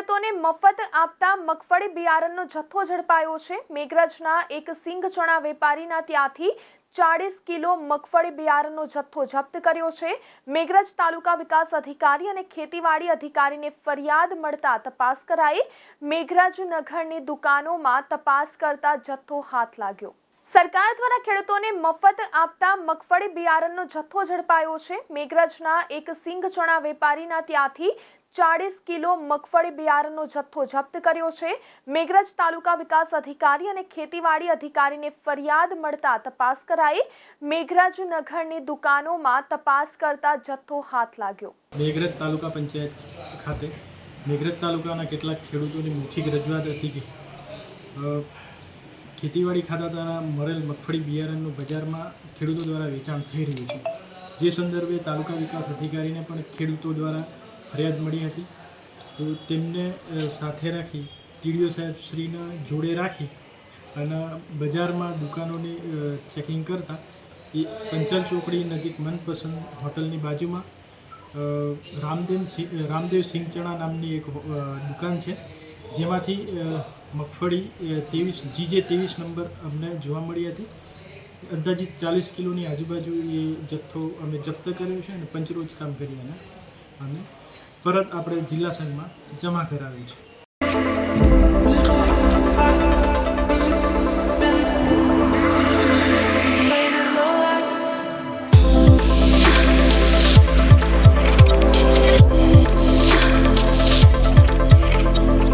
ખેડૂતોને મફત આપતા મગફળી બિયારણનો જથ્થો ઝડપાયો છે. મેઘરજના એક સિંઘચણા વેપારીના ત્યાંથી ચાળીસ કિલો મગફળી બિયારણનો જથ્થો જપ્ત કર્યો છે. મેઘરજ તાલુકા વિકાસ અધિકારી અને ખેતીવાડી અધિકારીને ફરિયાદ મળતા તપાસ કરાઈ. મેઘરજ નગરની દુકાનોમાં તપાસ કરતા જથ્થો હાથ લાગ્યો. સરકાર દ્વારા ખેડૂતોને મફત આપતા મગફળી બિયારણનો જથ્થો ઝડપાયો છે. મેઘરજના એક સિંઘ ચણા વેપારીના ત્યાંથી ચાળીસ કિલો મગફળી બિયારણનો જથ્થો જપ્ત કર્યો છે. મેઘરજ તાલુકા વિકાસ અધિકારી અને ખેતીવાડી અધિકારીને ફરિયાદ મળતા તપાસ કરાઈ. મેઘરજ નગરની દુકાનોમાં તપાસ કરતા જથ્થો હાથ લાગ્યો. મેઘરજ તાલુકા પંચાયત ખાતે મેઘરજ તાલુકાના કેટલાક ખેડૂતોની મૌખિક રજૂઆત હતી કે ખેતીવાડી ખાતા દ્વારા મળેલ મગફળી બિયારણનું બજારમાં ખેડૂતો દ્વારા વેચાણ થઈ રહ્યું છે. જે સંદર્ભે તાલુકા વિકાસ અધિકારીને પણ ખેડૂતો દ્વારા ફરિયાદ મળી હતી. તો તેમને સાથે રાખી ટીડીઓ સાહેબ શ્રીને જોડે રાખી અને બજારમાં દુકાનોની ચેકિંગ કરતાં એ પંચાલ ચોકડી નજીક મનપસંદ હોટલની બાજુમાં રામદેવ સિંહ રામદેવ સિંહ ચણા નામની એક દુકાન છે. જેમાંથી મગફળી ત્રેવીસ, જીજે ત્રેવીસ નંબર અમને જોવા મળી હતી. અંદાજિત ચાલીસ કિલોની આજુબાજુ એ જથ્થો અમે જપ્ત કર્યો છે અને પંચરોજ કામ કરી અને અને પરત આપણે જિલ્લા સંઘમાં જમા કરાવ્યું છે.